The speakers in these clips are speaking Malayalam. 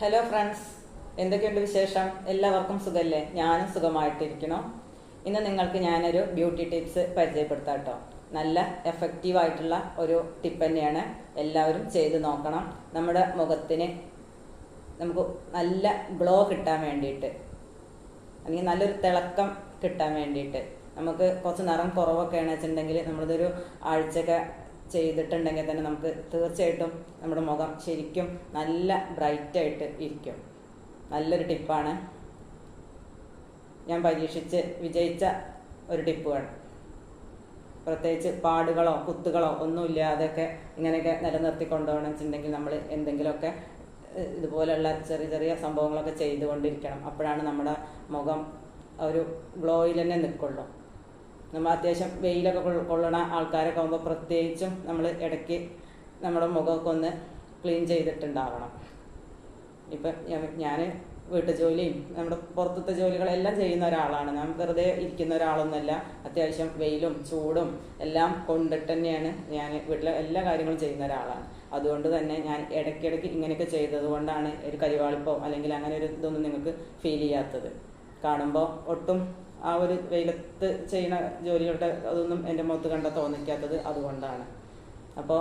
ഹലോ ഫ്രണ്ട്സ് എന്തൊക്കെയുണ്ട് വിശേഷം? എല്ലാവർക്കും സുഖമല്ലേ ഞാനും സുഖമായിട്ടിരിക്കണം ഇന്ന് നിങ്ങൾക്ക് ഞാനൊരു ബ്യൂട്ടി ടിപ്സ് പരിചയപ്പെടുത്താം കേട്ടോ നല്ല എഫക്റ്റീവ് ആയിട്ടുള്ള ഒരു ടിപ്പ് തന്നെയാണ് എല്ലാവരും ചെയ്ത് നോക്കണം. നമ്മുടെ മുഖത്തിന് നമുക്ക് നല്ല ഗ്ലോ കിട്ടാൻ വേണ്ടിയിട്ട്. അല്ലെങ്കിൽ നല്ലൊരു തിളക്കം കിട്ടാൻ വേണ്ടിയിട്ട്. നമുക്ക് കുറച്ച് നിറം കുറവൊക്കെയാണ് വെച്ചിട്ടുണ്ടെങ്കിൽ നമ്മളിതൊരു ആഴ്ചയൊക്കെ ചെയ്തിട്ടുണ്ടെങ്കിൽ തന്നെ നമുക്ക് തീർച്ചയായിട്ടും നമ്മുടെ മുഖം ശരിക്കും നല്ല ബ്രൈറ്റായിട്ട് ഇരിക്കും. നല്ലൊരു ടിപ്പാണ് ഞാൻ പരീക്ഷിച്ച് വിജയിച്ച ഒരു ടിപ്പുകൾ പ്രത്യേകിച്ച് പാടുകളോ കുത്തുകളോ ഒന്നുമില്ലാതെയൊക്കെ ഇങ്ങനെയൊക്കെ നിലനിർത്തി കൊണ്ടുപോകണം വെച്ചിട്ടുണ്ടെങ്കിൽ നമ്മൾ എന്തെങ്കിലുമൊക്കെ ഇതുപോലെയുള്ള ചെറിയ ചെറിയ സംഭവങ്ങളൊക്കെ ചെയ്തുകൊണ്ടിരിക്കണം. അപ്പോഴാണ് നമ്മുടെ മുഖം ഒരു ഗ്ലോയിൽ തന്നെ നിൽക്കുള്ളൂ. നമ്മൾ അത്യാവശ്യം വെയിലൊക്കെ കൊള്ളണ ആൾക്കാരൊക്കെ ആകുമ്പോൾ പ്രത്യേകിച്ചും നമ്മൾ ഇടയ്ക്ക് നമ്മുടെ മുഖമൊക്കെ ഒന്ന് ക്ലീൻ ചെയ്തിട്ടുണ്ടാവണം. ഇപ്പം ഞാൻ വീട്ടു ജോലിയും നമ്മുടെ പുറത്തത്തെ ജോലികളെല്ലാം ചെയ്യുന്ന ഒരാളാണ്. ഞാൻ വെറുതെ ഇരിക്കുന്ന ഒരാളൊന്നുമല്ല. അത്യാവശ്യം വെയിലും ചൂടും എല്ലാം കൊണ്ടിട്ട് തന്നെയാണ് ഞാൻ വീട്ടിലെ എല്ലാ കാര്യങ്ങളും ചെയ്യുന്ന ഒരാളാണ്. അതുകൊണ്ട് തന്നെ ഞാൻ ഇടയ്ക്കിടയ്ക്ക് ഇങ്ങനെയൊക്കെ ചെയ്തത് കൊണ്ടാണ് ഒരു കരിവാളിപ്പോ അല്ലെങ്കിൽ അങ്ങനെ ഒരു ഇതൊന്നും നിങ്ങൾക്ക് ഫീൽ ചെയ്യാത്തത്. കാണുമ്പോൾ ഒട്ടും ആ ഒരു വെയിലത്ത് ചെയ്യുന്ന ജോലികളുടെ അതൊന്നും എന്റെ മുഖത്ത് കണ്ട തോന്നിക്കാത്തത് അതുകൊണ്ടാണ്. അപ്പോൾ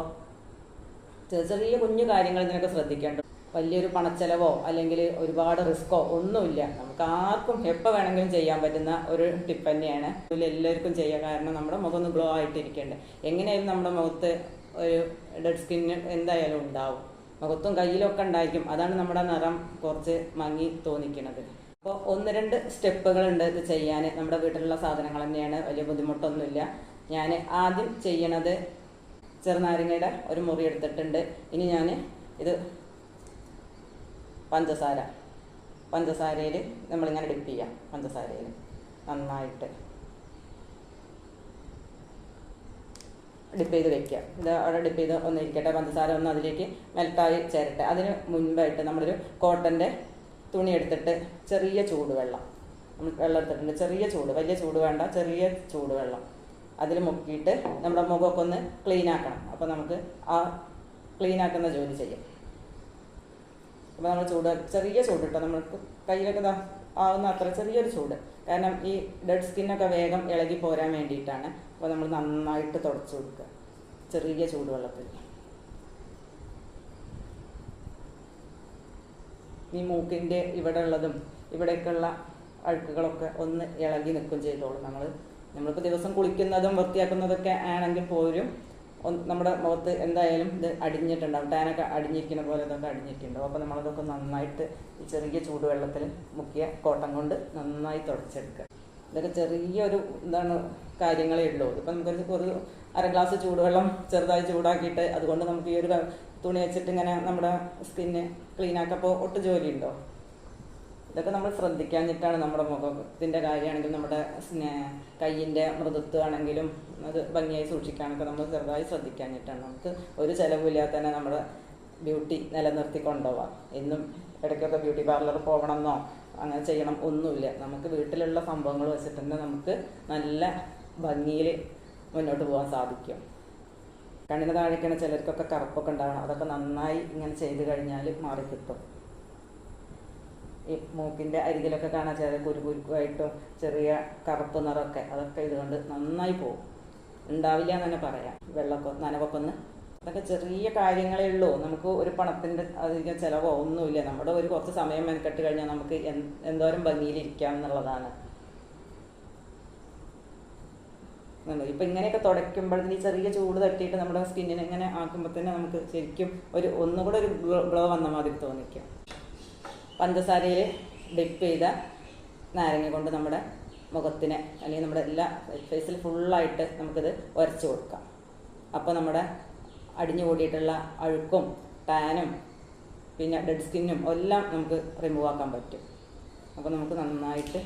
ചെറിയ ചെറിയ കുഞ്ഞു കാര്യങ്ങൾ ഇതിനൊക്കെ ശ്രദ്ധിക്കേണ്ട. വലിയൊരു പണച്ചെലവോ അല്ലെങ്കിൽ ഒരുപാട് റിസ്ക്കോ ഒന്നുമില്ല. നമുക്ക് ആർക്കും എപ്പോൾ വേണമെങ്കിലും ചെയ്യാൻ പറ്റുന്ന ഒരു ടിപ്പ് തന്നെയാണ്. എല്ലാവർക്കും ചെയ്യാൻ കാരണം നമ്മുടെ മുഖം ഒന്ന് ഗ്ലോ ആയിട്ടിരിക്കേണ്ടത് എങ്ങനെയായാലും നമ്മുടെ മുഖത്ത് ഒരു ഡെഡ് സ്കിൻ എന്തായാലും ഉണ്ടാവും. മുഖത്തും കയ്യിലൊക്കെ ഉണ്ടായിരിക്കും. അതാണ് നമ്മുടെ നിറം കുറച്ച് മങ്ങി തോന്നിക്കുന്നത് അപ്പോൾ ഒന്ന് രണ്ട് സ്റ്റെപ്പുകളുണ്ട് ഇത് ചെയ്യാൻ നമ്മുടെ വീട്ടിലുള്ള സാധനങ്ങൾ തന്നെയാണ്. വലിയ ബുദ്ധിമുട്ടൊന്നുമില്ല. ഞാൻ ആദ്യം ചെയ്യണത് ചെറുനാരങ്ങയുടെ ഒരു മുറി എടുത്തിട്ടുണ്ട്. ഇനി ഞാൻ ഇത് പഞ്ചസാര. പഞ്ചസാരയിൽ നമ്മളിങ്ങനെ ഡിപ്പ് ചെയ്യാം. പഞ്ചസാരയിൽ നന്നായിട്ട്. ഡിപ്പ് ചെയ്ത് വെക്കുക. ഇത് അവിടെ ഡിപ്പ് ചെയ്ത് ഒന്ന് ഇരിക്കട്ടെ പഞ്ചസാര ഒന്ന് അതിലേക്ക് മെൽട്ടായി ചേരട്ടെ. അതിന് മുൻപായിട്ട് നമ്മളൊരു കോട്ടന്റെ തുണി എടുത്തിട്ട് ചെറിയ ചൂടുവെള്ളം. നമ്മൾ വെള്ളം എടുത്തിട്ടുണ്ട് ചെറിയ ചൂട് വലിയ ചൂട് വേണ്ട ചെറിയ ചൂടുവെള്ളം. അതിൽ മുക്കിയിട്ട് നമ്മുടെ മുഖമൊക്കെ ഒന്ന് ക്ലീൻ ആക്കണം. അപ്പോൾ നമുക്ക് ആ ക്ലീൻ ആക്കുന്ന ജോലി ചെയ്യാം. അപ്പോൾ നമ്മൾ ചൂട് ചെറിയ ചൂട് ഇട്ടോ നമ്മൾക്ക് കയ്യിലൊക്കെ ആവുന്ന അത്ര ചെറിയൊരു ചൂട്. കാരണം ഈ ഡെഡ് സ്കിന്നൊക്കെ വേഗം ഇളകി പോരാൻ വേണ്ടിയിട്ടാണ്. അപ്പോൾ നമ്മൾ നന്നായിട്ട് തുടച്ചു കൊടുക്കുക. ചെറിയ ചൂടുവെള്ളത്തിൽ. ഈ മൂക്കിന്റെ ഇവിടെ ഉള്ളതും ഇവിടേക്കുള്ള അഴുക്കുകളൊക്കെ ഒന്ന് ഇളകി നിൽക്കും ചെയ്തോളും. നമ്മൾ നമ്മളിപ്പോൾ ദിവസം കുളിക്കുന്നതും വൃത്തിയാക്കുന്നതൊക്കെ ആണെങ്കിൽ പോലും നമ്മുടെ മുഖത്ത് എന്തായാലും ഇത് അടിഞ്ഞിട്ടുണ്ടാവും. ടാനൊക്കെ അടിഞ്ഞിരിക്കുന്ന പോലെ ഇതൊക്കെ അടിഞ്ഞിട്ടുണ്ടാവും അപ്പോൾ നമ്മളതൊക്കെ നന്നായിട്ട് ഈ ചെറിയ ചൂടുവെള്ളത്തിൽ മുക്കിയ കോട്ടം കൊണ്ട് നന്നായി തുടച്ചെടുക്കുക. ഇതൊക്കെ ചെറിയൊരു എന്താണ് കാര്യങ്ങളേ ഉള്ളൂ. ഇപ്പം നമുക്കൊരു ഒരു അര ഗ്ലാസ് ചൂടുവെള്ളം ചെറുതായി ചൂടാക്കിയിട്ട് അതുകൊണ്ട് നമുക്ക് ഈ ഒരു തുണി വെച്ചിട്ട് ഇങ്ങനെ നമ്മുടെ സ്കിന്ന് ക്ലീൻ ആക്കപ്പോൾ ഒട്ട് ജോലിയുണ്ടോ? ഇതൊക്കെ നമ്മൾ ശ്രദ്ധിക്കാഞ്ഞിട്ടാണ് നമ്മുടെ മുഖത്തിന്റെ കാര്യമാണെങ്കിലും നമ്മുടെ സ്നേ- കയ്യിന്റെ മൃദുത്വമാണെങ്കിലും അത് ഭംഗിയായി സൂക്ഷിക്കാനൊക്കെ നമ്മൾ ചെറുതായി ശ്രദ്ധിക്കാഞ്ഞിട്ടാണ്. നമുക്ക് ഒരു ചിലവില്ലാതെ തന്നെ നമ്മുടെ ബ്യൂട്ടി നിലനിർത്തി കൊണ്ടുപോവാം. എന്നും ഇടയ്ക്കൊക്കെ ബ്യൂട്ടി പാർലർ പോകണമെന്നോ അങ്ങനെ ചെയ്യണം ഒന്നുമില്ല. നമുക്ക് വീട്ടിലുള്ള സംഭവങ്ങൾ വെച്ചിട്ട് തന്നെ നമുക്ക് നല്ല ഭംഗിയിൽ മുന്നോട്ട് പോകാൻ സാധിക്കും. കണ്ണിന് താഴേക്കാണ് ചിലർക്കൊക്കെ കറുപ്പൊക്കെ ഉണ്ടാവണം. അതൊക്കെ നന്നായി ഇങ്ങനെ ചെയ്ത് കഴിഞ്ഞാൽ മാറിക്കിട്ടും ഈ മൂക്കിന്റെ അരികിലൊക്കെ കാണാൻ ചെറിയ കുരുകുരുക്കുമായിട്ടും ചെറിയ കറുപ്പ് നിറമൊക്കെ അതൊക്കെ ഇതുകൊണ്ട് നന്നായി പോകും ഉണ്ടാവില്ല എന്ന് തന്നെ പറയാം. വെള്ളമൊക്കെ നനവൊക്കെ ഒന്ന് അതൊക്കെ ചെറിയ കാര്യങ്ങളേ ഉള്ളൂ. നമുക്ക് ഒരു പണത്തിന്റെ അധികം ചിലവോ ഒന്നുമില്ല. നമ്മുടെ ഒരു കുറച്ച് സമയം മെനക്കെട്ട് കഴിഞ്ഞാൽ നമുക്ക് എന്തോരം ഭംഗിയിലിരിക്കാം എന്നുള്ളതാണ്. ഉണ്ട്. ഇപ്പൊ ഇങ്ങനെയൊക്കെ തുടയ്ക്കുമ്പോഴത്തേന് ഈ ചെറിയ ചൂട് തട്ടിയിട്ട് നമ്മുടെ സ്കിന്നിനെ ഇങ്ങനെ ആക്കുമ്പോൾ തന്നെ നമുക്ക് ശരിക്കും ഒരു ഒന്നുകൂടെ ഒരു ഗ്ലോ വന്ന മാതിരി തോന്നിക്കും. പഞ്ചസാരയിൽ ഡിപ്പ് ചെയ്ത നാരങ്ങ കൊണ്ട് നമ്മുടെ മുഖത്തിനെ അല്ലെങ്കിൽ നമ്മുടെ എല്ലാ ഫേസിൽ ഫുള്ളായിട്ട് നമുക്കിത് ഉരച്ച് കൊടുക്കാം. അപ്പോൾ നമ്മുടെ അടിഞ്ഞു കൂടിയിട്ടുള്ള അഴുക്കും ടാനും പിന്നെ ഡെഡ് സ്കിന്നും എല്ലാം നമുക്ക് റിമൂവ് ആക്കാൻ പറ്റും. അപ്പോൾ നമുക്ക് നന്നായിട്ട്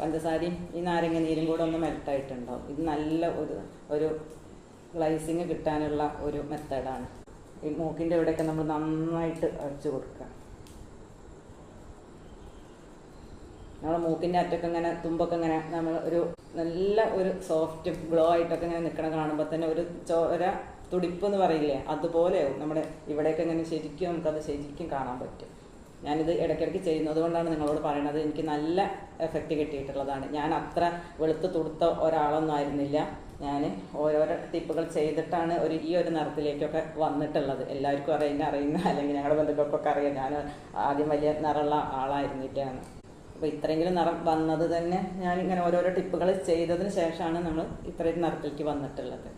പഞ്ചസാരയും ഈ നാരങ്ങ നീരും കൂടെ ഒന്ന് മെൽട്ടായിട്ടുണ്ടാവും ഇത് നല്ല ഒരു ഒരു ഗ്ലൈസിങ് കിട്ടാനുള്ള ഒരു മെത്തേഡാണ്. ഈ മൂക്കിന്റെ ഇവിടെയൊക്കെ നമ്മൾ നന്നായിട്ട് അടിച്ചു കൊടുക്കുക. നമ്മൾ മൂക്കിന്റെ അറ്റൊക്കെ ഇങ്ങനെ തുമ്പൊക്കെ ഇങ്ങനെ നമ്മൾ ഒരു നല്ല ഒരു സോഫ്റ്റ് ഗ്ലോ ആയിട്ടൊക്കെ ഇങ്ങനെ നിൽക്കണ കാണുമ്പോൾ തന്നെ ഒരു ചോര തുടിപ്പ് എന്ന് പറയില്ലേ അതുപോലെയാവും. നമ്മുടെ ഇവിടെയൊക്കെ ഇങ്ങനെ ശരിക്കും നമുക്കത് ശരിക്കും കാണാൻ പറ്റും. ഞാനിത് ഇടയ്ക്കിടയ്ക്ക് ചെയ്യുന്നത് കൊണ്ടാണ് നിങ്ങളോട് പറയുന്നത് എനിക്ക് നല്ല എഫക്റ്റ് കിട്ടിയിട്ടുള്ളതാണ്. ഞാൻ അത്ര വെളുത്ത് തുടുത്ത ഒരാളൊന്നും ആയിരുന്നില്ല. ഞാൻ ഓരോരോ ടിപ്പുകൾ ചെയ്തിട്ടാണ് ഒരു ഈ ഒരു നിറത്തിലേക്കൊക്കെ വന്നിട്ടുള്ളത്. എല്ലാവർക്കും അറിയുന്ന അറിയുന്ന അല്ലെങ്കിൽ ഞങ്ങളുടെ ബന്ധുക്കൾക്കൊക്കെ അറിയാം. ഞാൻ ആദ്യം വലിയ നിറമുള്ള ആളായിരുന്നിട്ടാണ്. അപ്പോൾ ഇത്രയെങ്കിലും നിറം വന്നത് തന്നെ ഇങ്ങനെ ഓരോരോ ടിപ്പുകൾ ചെയ്തതിന് ശേഷമാണ് നമ്മൾ ഇത്രയും നിറത്തിലേക്ക് വന്നിട്ടുള്ളത്.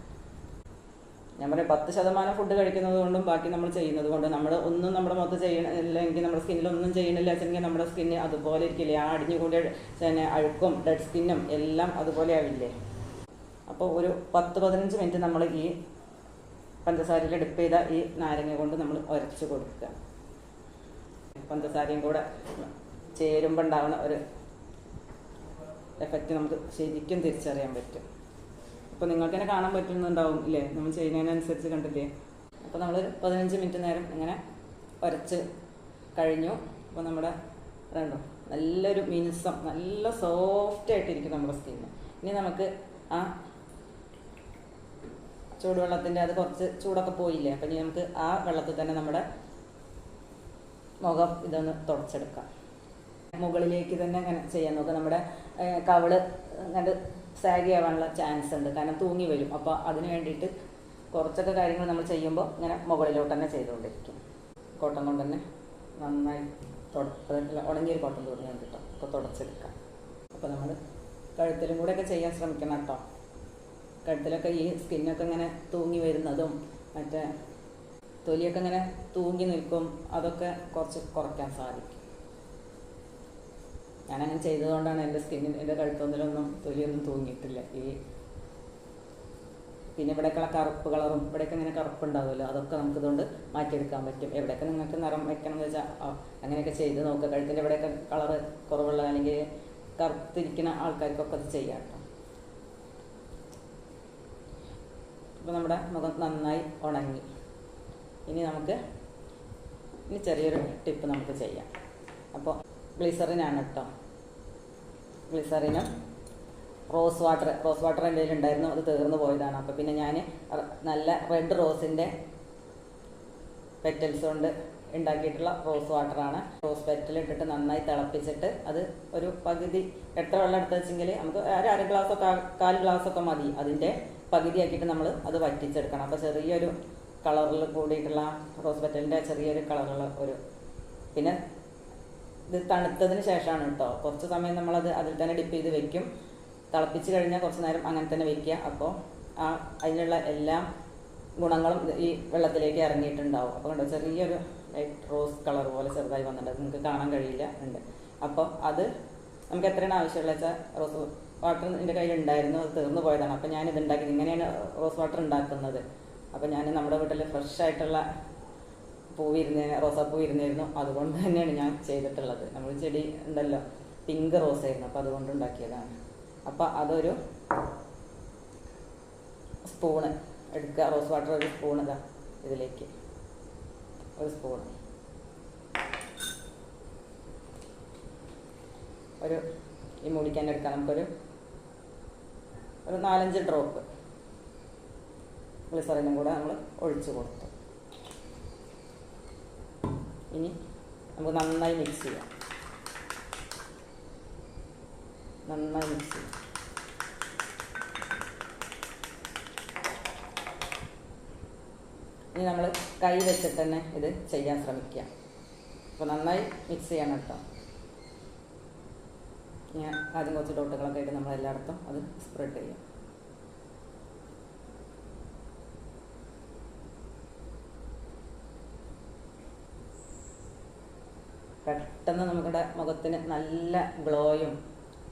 ഞാൻ പറയാം പത്ത് ശതമാനം ഫുഡ് കഴിക്കുന്നത് കൊണ്ടും ബാക്കി നമ്മൾ ചെയ്യുന്നത് കൊണ്ട് നമ്മൾ ഒന്നും നമ്മുടെ മുഖത്ത് ചെയ്യണില്ലെങ്കിൽ നമ്മുടെ സ്കിന്നിൽ ഒന്നും ചെയ്യണില്ല വെച്ചെങ്കിൽ നമ്മുടെ സ്കിന്ന് അതുപോലെ ഇരിക്കില്ലേ? ആ അടിഞ്ഞു കൂടിയ പിന്നെ അഴുക്കും ഡെഡ് സ്കിന്നും എല്ലാം അതുപോലെ ആവില്ലേ? അപ്പോൾ ഒരു പത്ത് പതിനഞ്ച് മിനിറ്റ് നമ്മൾ ഈ പഞ്ചസാരയിൽ ഡിപ്പ് ചെയ്ത ഈ നാരങ്ങ കൊണ്ട് നമ്മൾ ഉരച്ച് കൊടുക്കുക. പഞ്ചസാരയും കൂടെ ചേരുമ്പോൾ ഉണ്ടാവുന്ന ഒരു എഫക്റ്റ് നമുക്ക് ശരിക്കും തിരിച്ചറിയാൻ പറ്റും. അപ്പോൾ നിങ്ങൾക്ക് തന്നെ കാണാൻ പറ്റുന്നുണ്ടാവും ഇല്ലേ? നമ്മൾ ചെയ്യുന്നതിനനുസരിച്ച് കണ്ടില്ലേ? അപ്പോൾ നമ്മൾ പതിനഞ്ച് മിനിറ്റ് നേരം ഇങ്ങനെ ഉരച്ച് കഴിഞ്ഞു. അപ്പോൾ നമ്മുടെ രണ്ടോ നല്ലൊരു മിനുസം നല്ല സോഫ്റ്റ് ആയിട്ടിരിക്കും നമ്മുടെ സ്കിന്ന് ഇനി നമുക്ക് ആ ചൂടുവെള്ളത്തിന്റെ അത് കുറച്ച് ചൂടൊക്കെ പോയില്ലേ? അപ്പം ഇനി നമുക്ക് ആ വെള്ളത്തിൽ തന്നെ നമ്മുടെ മുഖം ഇതൊന്ന് തുടച്ചെടുക്കാം. മുകളിലേക്ക് തന്നെ ചെയ്യാൻ നോക്കാം. നമ്മുടെ കവൾ അങ്ങോട്ട് സാഗി ചാൻസ് ഉണ്ട്. കാരണം തൂങ്ങി വരും. അപ്പോൾ അതിന് വേണ്ടിയിട്ട് കുറച്ചൊക്കെ കാര്യങ്ങൾ നമ്മൾ ചെയ്യുമ്പോൾ ഇങ്ങനെ മുകളിലോട്ട് തന്നെ ചെയ്തുകൊണ്ടിരിക്കും കോട്ടൺ കൊണ്ട് തന്നെ നന്നായി ഉണങ്ങിയൊരു കോട്ടൺ തുണി ഉണ്ട് കേട്ടോ. അപ്പോൾ തുടച്ചെടുക്കാം. അപ്പോൾ നമ്മൾ കഴുത്തിലും കൂടെയൊക്കെ ചെയ്യാൻ ശ്രമിക്കണം കേട്ടോ. കഴുത്തിലൊക്കെ ഈ സ്കിന്നൊക്കെ ഇങ്ങനെ തൂങ്ങി വരുന്നതും മറ്റേ തൊലിയൊക്കെ ഇങ്ങനെ തൂങ്ങി നിൽക്കും അതൊക്കെ കുറച്ച് കുറയ്ക്കാൻ സാധിക്കും. ഞാനങ്ങനെ ചെയ്തതുകൊണ്ടാണ് എന്റെ സ്കിന്നിൽ എന്റെ കഴുത്തൊന്നിലൊന്നും തൊലിയൊന്നും തൂങ്ങിയിട്ടില്ല. ഈ പിന്നെ ഇവിടേക്കുള്ള കറുപ്പ് കളറും ഇവിടെയൊക്കെ ഇങ്ങനെ കറുപ്പുണ്ടാവുമല്ലോ അതൊക്കെ നമുക്ക് ഇതുകൊണ്ട് മാറ്റിയെടുക്കാൻ പറ്റും. എവിടെയൊക്കെ നിങ്ങൾക്ക് നിറം വെക്കണം എന്ന് വെച്ചാൽ അങ്ങനെയൊക്കെ ചെയ്ത് നോക്കുക. കഴുത്തിന്റെ ഇവിടെയൊക്കെ കളറ് കുറവുള്ള അല്ലെങ്കിൽ കറുത്തിരിക്കുന്ന ആൾക്കാർക്കൊക്കെ അത് ചെയ്യാം കേട്ടോ. അപ്പോൾ നമ്മുടെ മുഖം നന്നായി ഉണങ്ങി. ഇനി നമുക്ക് ഇനി ചെറിയൊരു ടിപ്പ് നമുക്ക് ചെയ്യാം. അപ്പോൾ ഗ്ലിസറിനാണ് കേട്ടോ. ഗ്ലിസറിനും റോസ് വാട്ടർ റോസ് വാട്ടർ എന്റെ ഉണ്ടായിരുന്നു അത് തീർന്നു പോയതാണ്. അപ്പോൾ പിന്നെ ഞാൻ നല്ല റെഡ് റോസിന്റെ പെറ്റൽസ് കൊണ്ട് ഉണ്ടാക്കിയിട്ടുള്ള റോസ് വാട്ടറാണ് റോസ് പെറ്റൽ ഇട്ടിട്ട് നന്നായി തിളപ്പിച്ചിട്ട് അത് ഒരു പകുതി എത്ര വെള്ളം എടുത്ത് വെച്ചെങ്കിൽ നമുക്ക് ഒരു അര ഗ്ലാസ്സോ കാൽ ഗ്ലാസ്സൊക്കെ മതി. അതിന്റെ പകുതിയാക്കിയിട്ട് നമ്മൾ അത് വറ്റിച്ചെടുക്കണം. അപ്പോൾ ചെറിയൊരു കളറിൽ കൂടിയിട്ടുള്ള റോസ് പെറ്റലിന്റെ ചെറിയൊരു കളറുള്ള ഒരു പിന്നെ ഇത് തണുത്തതിന് ശേഷമാണ് കേട്ടോ കുറച്ച് സമയം നമ്മളത് അതിൽ തന്നെ ഡിപ്പ് ചെയ്ത് വെക്കും. തിളപ്പിച്ച് കഴിഞ്ഞാൽ കുറച്ച് നേരം അങ്ങനെ തന്നെ വെക്കുക. അപ്പോൾ ആ അതിനുള്ള എല്ലാ ഗുണങ്ങളും ഈ വെള്ളത്തിലേക്ക് ഇറങ്ങിയിട്ടുണ്ടാവും. അപ്പോൾ കണ്ടോ ചെറിയൊരു ലൈറ്റ് റോസ് കളർ പോലെ ചെറുതായി വന്നിട്ടുണ്ട്. നിങ്ങൾക്ക് കാണാൻ കഴിയില്ല. ഉണ്ട്. അപ്പോൾ അത് നമുക്ക് എത്രയാണ് ആവശ്യമുള്ളത് വെച്ചാൽ റോസ് വാട്ടർ എന്റെ കയ്യിൽ ഉണ്ടായിരുന്നു. അത് തീർന്നു പോയതാണ്. അപ്പോൾ ഞാൻ ഇത് ഇങ്ങനെയാണ് റോസ് വാട്ടർ ഉണ്ടാക്കുന്നത്. അപ്പോൾ ഞാൻ നമ്മുടെ വീട്ടിൽ ഫ്രഷ് ആയിട്ടുള്ള ഇരുന്നേന് റോസാപ്പൂ ഇരുന്നായിരുന്നു അതുകൊണ്ട് തന്നെയാണ് ഞാൻ ചെയ്തിട്ടുള്ളത്. നമ്മൾ ചെടി ഉണ്ടല്ലോ പിങ്ക് റോസ് ആയിരുന്നു അപ്പോൾ അതുകൊണ്ട് ഉണ്ടാക്കിയതാണ്. അപ്പോൾ അതൊരു സ്പൂണ് എടുക്കുക. റോസ് വാട്ടർ ഒരു സ്പൂൺ ഇതാ ഇതിലേക്ക്. ഒരു സ്പൂൺ. ഒരു ഈ മുടിക്കാൻ എടുക്കാം. നമുക്കൊരു ഒരു നാലഞ്ച് ഡ്രോപ്പ് ഗ്ലിസറിനും കൂടെ നമ്മൾ ഒഴിച്ചു കൊടുത്തു. ഇനി നമുക്ക് നന്നായി മിക്സ് ചെയ്യാം. നന്നായി മിക്സ് ചെയ്യാം. ഇനി നമ്മൾ കൈ വെച്ചിട്ട് തന്നെ ഇത് ചെയ്യാൻ ശ്രമിക്കുക അപ്പോൾ നന്നായി മിക്സ് ചെയ്യണം കേട്ടോ. ഞാൻ ആദ്യം കുറച്ച് ഡോട്ടുകളൊക്കെ ആയിട്ട് നമ്മൾ എല്ലായിടത്തും അത് സ്പ്രെഡ് ചെയ്യും. പെട്ടെന്ന് നമ്മുടെ മുഖത്തിന് നല്ല ഗ്ലോയും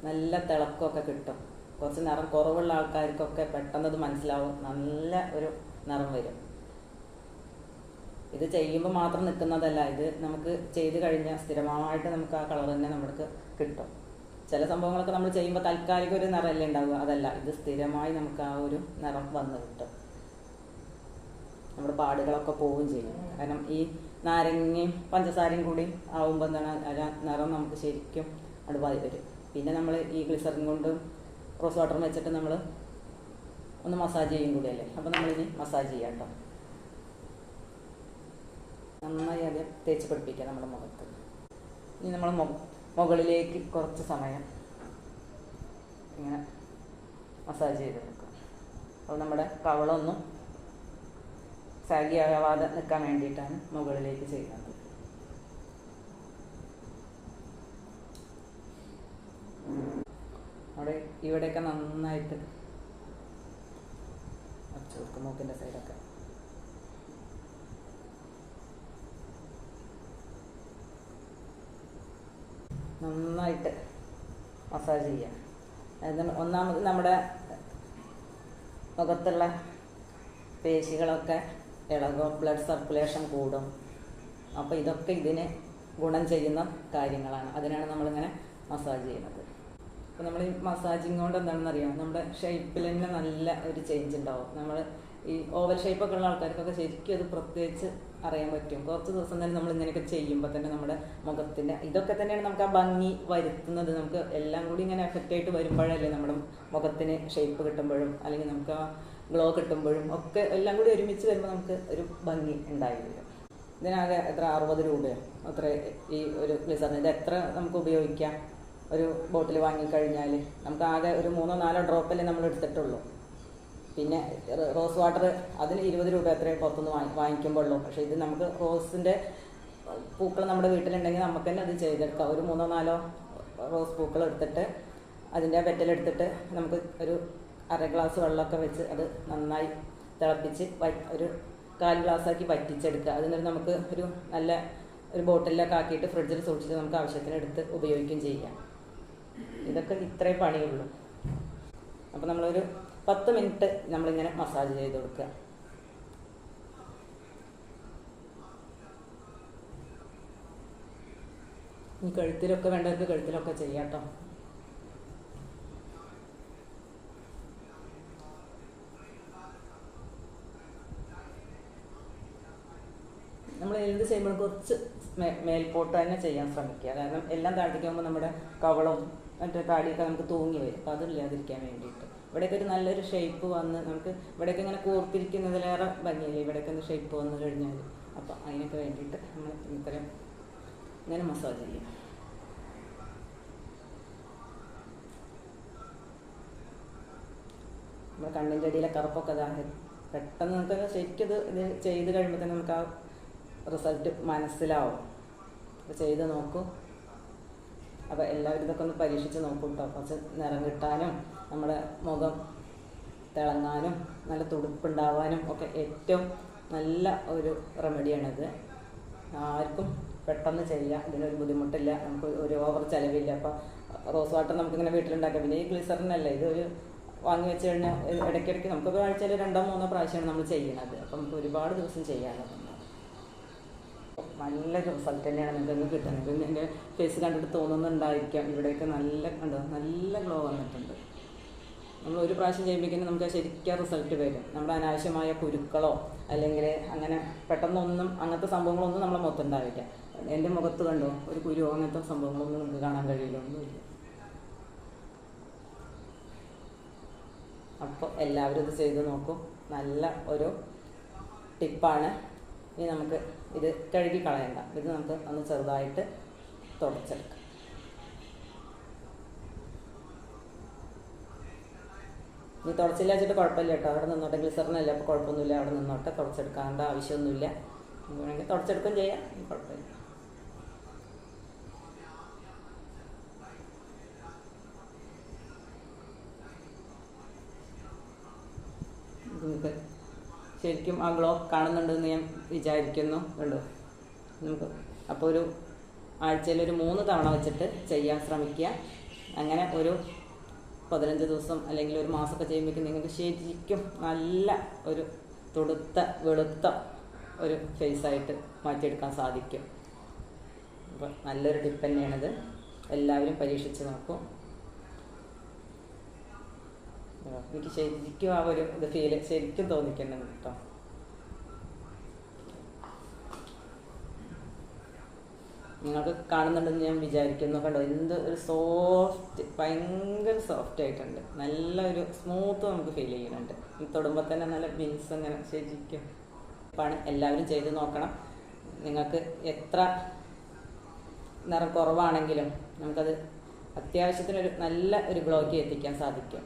നല്ല തിളക്കമൊക്കെ കിട്ടും. കുറച്ച് നിറം കുറവുള്ള ആൾക്കാർക്കൊക്കെ പെട്ടെന്ന് അത് മനസ്സിലാവും. നല്ല ഒരു നിറം വരും. ഇത് ചെയ്യുമ്പോൾ മാത്രം നിൽക്കുന്നതല്ല ഇത് നമുക്ക് ചെയ്ത് കഴിഞ്ഞാൽ സ്ഥിരമായിട്ട് നമുക്ക് ആ കളർ തന്നെ നമുക്ക് കിട്ടും. ചില സംഭവങ്ങളൊക്കെ നമ്മൾ ചെയ്യുമ്പോൾ താൽക്കാലിക ഒരു നിറമല്ലേ ഉണ്ടാവുക. അതല്ല ഇത് സ്ഥിരമായി നമുക്ക് ആ ഒരു നിറം വന്ന് കിട്ടും. നമ്മുടെ പാടുകളൊക്കെ പോവുകയും ചെയ്യും. കാരണം ഈ നാരങ്ങയും പഞ്ചസാരയും കൂടി ആവുമ്പോൾ എന്താണ് ആ നിറം നമുക്ക് ശരിക്കും അടുപ്പാതി വരും. പിന്നെ നമ്മൾ ഈ ഗ്ലിസറിൻ കൊണ്ടും റോസ് വാട്ടറും വെച്ചിട്ട് നമ്മൾ ഒന്ന് മസാജ് ചെയ്യും കൂടിയല്ലേ അപ്പോൾ നമ്മളിനി മസാജ് ചെയ്യാം കേട്ടോ നന്നായി അത് തേച്ച് പിടിപ്പിക്കുക നമ്മുടെ മുഖത്ത്. ഇനി നമ്മൾ മുകളിലേക്ക് കുറച്ച് സമയം ഇങ്ങനെ മസാജ് ചെയ്ത് കൊടുക്കുക അപ്പോൾ നമ്മുടെ കവളൊന്നും സാഗി ആവാതെ നിൽക്കാൻ വേണ്ടിയിട്ടാണ് മുകളിലേക്ക് ചെയ്യുന്നത്. അവിടെ ഇവിടെയൊക്കെ നന്നായിട്ട് അടിച്ചു മൂക്കിന്റെ സൈഡൊക്കെ. നന്നായിട്ട് മസാജ് ചെയ്യാം അതായത് ഒന്നാമത് നമ്മുടെ മുഖത്തുള്ള പേശികളൊക്കെ ഇളകും ബ്ലഡ് സർക്കുലേഷൻ കൂടും. അപ്പോൾ ഇതൊക്കെ ഇതിന് ഗുണം ചെയ്യുന്ന കാര്യങ്ങളാണ്. അതിനാണ് നമ്മളിങ്ങനെ മസാജ് ചെയ്യുന്നത്. അപ്പോൾ നമ്മൾ ഈ മസാജിങ് കൊണ്ട് എന്താണെന്ന് അറിയാം നമ്മുടെ ഷേപ്പിൽ തന്നെ നല്ല ഒരു ചേഞ്ച് ഉണ്ടാവും. നമ്മൾ ഈ ഓവൽ ഷേപ്പൊക്കെ ഉള്ള ആൾക്കാർക്കൊക്കെ ശരിക്കും അത് പ്രത്യേകിച്ച് അറിയാൻ പറ്റും. കുറച്ച് ദിവസം തന്നെ നമ്മൾ ഇങ്ങനെയൊക്കെ ചെയ്യുമ്പോൾ തന്നെ നമ്മുടെ മുഖത്തിന്റെ ഇതൊക്കെ തന്നെയാണ് നമുക്ക് ആ ഭംഗി വരുത്തുന്നത്. നമുക്ക് എല്ലാം കൂടി ഇങ്ങനെ എഫക്റ്റ് ആയിട്ട് വരുമ്പോഴല്ലേ നമ്മുടെ മുഖത്തിന് ഷേപ്പ് കിട്ടുമ്പോഴും അല്ലെങ്കിൽ നമുക്ക് ആ ഗ്ലോ കിട്ടുമ്പോഴും ഒക്കെ എല്ലാം കൂടി ഒരുമിച്ച് വരുമ്പോൾ നമുക്ക് ഒരു ഭംഗി ഉണ്ടായി വരും ഇതിനാകെ എത്ര അറുപത് രൂപയോ അത്ര ഈ ഒരു ഗ്ലിസറിന് ഇത് എത്ര നമുക്ക് ഉപയോഗിക്കാം? ഒരു ബോട്ടിൽ വാങ്ങിക്കഴിഞ്ഞാൽ നമുക്ക് ആകെ ഒരു മൂന്നോ നാലോ ഡ്രോപ്പല്ലേ നമ്മൾ എടുത്തിട്ടുള്ളൂ. പിന്നെ റോസ് വാട്ടർ അതിന് ഇരുപത് രൂപ എത്രയും പുറത്തുനിന്ന് വാങ്ങി വാങ്ങിക്കുമ്പോഴുള്ളൂ പക്ഷേ ഇത് നമുക്ക് റോസിന്റെ പൂക്കൾ നമ്മുടെ വീട്ടിലുണ്ടെങ്കിൽ നമുക്ക് തന്നെ അത് ചെയ്തെടുക്കാം. ഒരു മൂന്നോ നാലോ റോസ് പൂക്കൾ എടുത്തിട്ട് അതിന്റെ വെറ്റലെടുത്തിട്ട് നമുക്ക് ഒരു അര ഗ്ലാസ് വെള്ളമൊക്കെ വെച്ച് അത് നന്നായി തിളപ്പിച്ച് ഒരു കാൽ ഗ്ലാസ്സാക്കി വറ്റിച്ചെടുക്കുക. അതിനൊരു നമുക്ക് ഒരു നല്ല ഒരു ബോട്ടിലൊക്കെ ആക്കിയിട്ട് ഫ്രിഡ്ജിൽ സൂക്ഷിച്ച് നമുക്ക് ആവശ്യത്തിന് എടുത്ത് ഉപയോഗിക്കുകയും ചെയ്യാം. ഇതൊക്കെ ഇത്രേ പണിയുള്ളൂ. അപ്പോൾ നമ്മളൊരു പത്ത് മിനിറ്റ് നമ്മളിങ്ങനെ മസാജ് ചെയ്ത് കൊടുക്കുക. ഈ കഴുത്തിലൊക്കെ വേണ്ടവർക്ക് കഴുത്തിലൊക്കെ ചെയ്യാം കേട്ടോ നമ്മൾ എന്ത് ചെയ്യുമ്പോൾ കുറച്ച് മേൽപോട്ട് തന്നെ ചെയ്യാൻ ശ്രമിക്കുക. കാരണം എല്ലാം താഴത്തേക്ക് പോകുമ്പോൾ നമ്മുടെ കവളും മറ്റേ താടിയൊക്കെ നമുക്ക് തൂങ്ങി വരും. അപ്പോൾ അതില്ലാതിരിക്കാൻ വേണ്ടിയിട്ട്. ഇവിടെയൊക്കെ ഒരു നല്ലൊരു ഷേപ്പ് വന്ന് നമുക്ക് ഇവിടെയൊക്കെ ഇങ്ങനെ കൂർത്തിരിക്കുന്നതിലേറെ ഭംഗിയില്ലേ? ഇവിടെയൊക്കെ ഒന്ന് ഷേപ്പ് വന്നു കഴിഞ്ഞാൽ. അപ്പോൾ അതിനൊക്കെ വേണ്ടിയിട്ട് നമ്മൾ ഇത്തരം ഇങ്ങനെ മസാജ് ചെയ്യും. നമ്മുടെ കണ്ണിന്റെ അടിയിലെ കറുപ്പൊക്കെ ഇതാ. പെട്ടെന്ന് നമുക്ക് ശരിക്കും ഇത് ചെയ്ത് കഴിയുമ്പോൾ തന്നെ നമുക്ക് ആ റിസൾട്ട് മനസ്സിലാവും. അപ്പോൾ ചെയ്ത് നോക്കൂ. അപ്പോൾ എല്ലാവരും ഇതൊക്കെ ഒന്ന് പരീക്ഷിച്ച് നോക്കും കേട്ടോ കുറച്ച് നിറം കിട്ടാനും നമ്മുടെ മുഖം തിളങ്ങാനും നല്ല തുടുപ്പുണ്ടാവാനും ഒക്കെ ഏറ്റവും നല്ല ഒരു റെമഡിയാണിത്. ആർക്കും പെട്ടെന്ന് ചെയ്യാം ഇതിനൊരു ബുദ്ധിമുട്ടില്ല. നമുക്ക് ഒരു ഓവർ ചിലവില്ല. അപ്പോൾ റോസ് വാട്ടർ നമുക്കിങ്ങനെ വീട്ടിലുണ്ടാക്കാം. പിന്നെ ഈ ഗ്ലിസറിനല്ല ഇതൊരു വാങ്ങി വെച്ച് കഴിഞ്ഞാൽ ഇടയ്ക്കിടയ്ക്ക് നമുക്ക് ആഴ്ചയിൽ രണ്ടോ മൂന്നോ പ്രാവശ്യമാണ് നമ്മൾ ചെയ്യുന്നത് അപ്പം നമുക്ക് ഒരുപാട് ദിവസം ചെയ്യാനുള്ളതാണ് നല്ലൊരു റിസൾട്ട് തന്നെയാണ് നിങ്ങൾക്ക് കിട്ടുന്നത്. പിന്നെ എന്റെ ഫേസ് കണ്ടിട്ട് തോന്നുന്നുണ്ടായിരിക്കാം. ഇവിടെയൊക്കെ നല്ല കണ്ടോ? നല്ല ഗ്ലോ വന്നിട്ടുണ്ട്. നമ്മൾ ഒരു പ്രാവശ്യം ചെയ്യുമ്പോഴേക്കും നമുക്ക് ശരിക്കും റിസൾട്ട് വരും. നമ്മുടെ അനാവശ്യമായ കുരുക്കളോ അല്ലെങ്കിൽ അങ്ങനെ പെട്ടെന്നൊന്നും അങ്ങനത്തെ സംഭവങ്ങളൊന്നും നമ്മളെ മുഖത്ത് ഉണ്ടാവില്ല എന്റെ മുഖത്ത് കണ്ടോ? ഒരു കുരുവോ അങ്ങനത്തെ സംഭവങ്ങളൊന്നും നമുക്ക് കാണാൻ കഴിയില്ല ഒന്നുമില്ല അപ്പോൾ എല്ലാവരും ഇത് ചെയ്ത് നോക്കും. നല്ല ഒരു ടിപ്പാണ് ഇനി നമുക്ക് ഇത് കഴുകി കളയണ്ട ഇത് നമുക്ക് ഒന്ന് ചെറുതായിട്ട് തുടച്ചെടുക്കാം. ഇനി തുടച്ചില്ല വെച്ചിട്ട് കുഴപ്പമില്ല കേട്ടോ. അവിടെ നിന്നോട്ടെ ഗ്ലിസറിനല്ല? അപ്പോൾ കുഴപ്പമൊന്നുമില്ല. അവിടെ നിന്നോട്ടെ തുടച്ചെടുക്കേണ്ട ആവശ്യമൊന്നുമില്ല. വേണമെങ്കിൽ തുടച്ചെടുക്കുകയും ചെയ്യാം. കുഴപ്പമില്ല നിങ്ങൾക്ക് ശരിക്കും ആ ഗ്ലോ കാണുന്നുണ്ടെന്ന് ഞാൻ വിചാരിക്കുന്നു കണ്ടു? നമുക്ക് അപ്പോൾ ഒരു ആഴ്ചയിൽ ഒരു മൂന്ന് തവണ വെച്ചിട്ട് ചെയ്യാൻ ശ്രമിക്കുക. അങ്ങനെ ഒരു പതിനഞ്ച് ദിവസം അല്ലെങ്കിൽ ഒരു മാസമൊക്കെ ചെയ്യുമ്പോഴേക്കും നിങ്ങൾക്ക് ശരിക്കും നല്ല ഒരു തുടുത്ത വെളുത്ത ഒരു ഫേസായിട്ട് മാറ്റിയെടുക്കാൻ സാധിക്കും. അപ്പോൾ നല്ലൊരു ടിപ്പ് തന്നെയാണിത്. എല്ലാവരും പരീക്ഷിച്ച് നോക്കും. എനിക്ക് ശരിക്കും ആ ഒരു ഇത് ഫീൽ ശരിക്കും തോന്നിക്കുന്നുണ്ട് കേട്ടോ നിങ്ങൾക്ക് കാണുന്നുണ്ടെന്ന് ഞാൻ വിചാരിക്കുന്നു കണ്ടോ? എന്ത് ഒരു സോഫ്റ്റ് ഭയങ്കര സോഫ്റ്റ് ആയിട്ടുണ്ട്. നല്ല ഒരു സ്മൂത്ത് നമുക്ക് ഫീൽ ചെയ്യുന്നുണ്ട്. തൊടുമ്പോൾ തന്നെ നല്ല ബിൻസ് അങ്ങനെ ശരിക്കും ആണ് എല്ലാവരും ചെയ്ത് നോക്കണം. നിങ്ങൾക്ക് എത്ര നിറം കുറവാണെങ്കിലും നമുക്കത് അത്യാവശ്യത്തിനൊരു നല്ല ഒരു ബ്ലോക്ക് എത്തിക്കാൻ സാധിക്കും.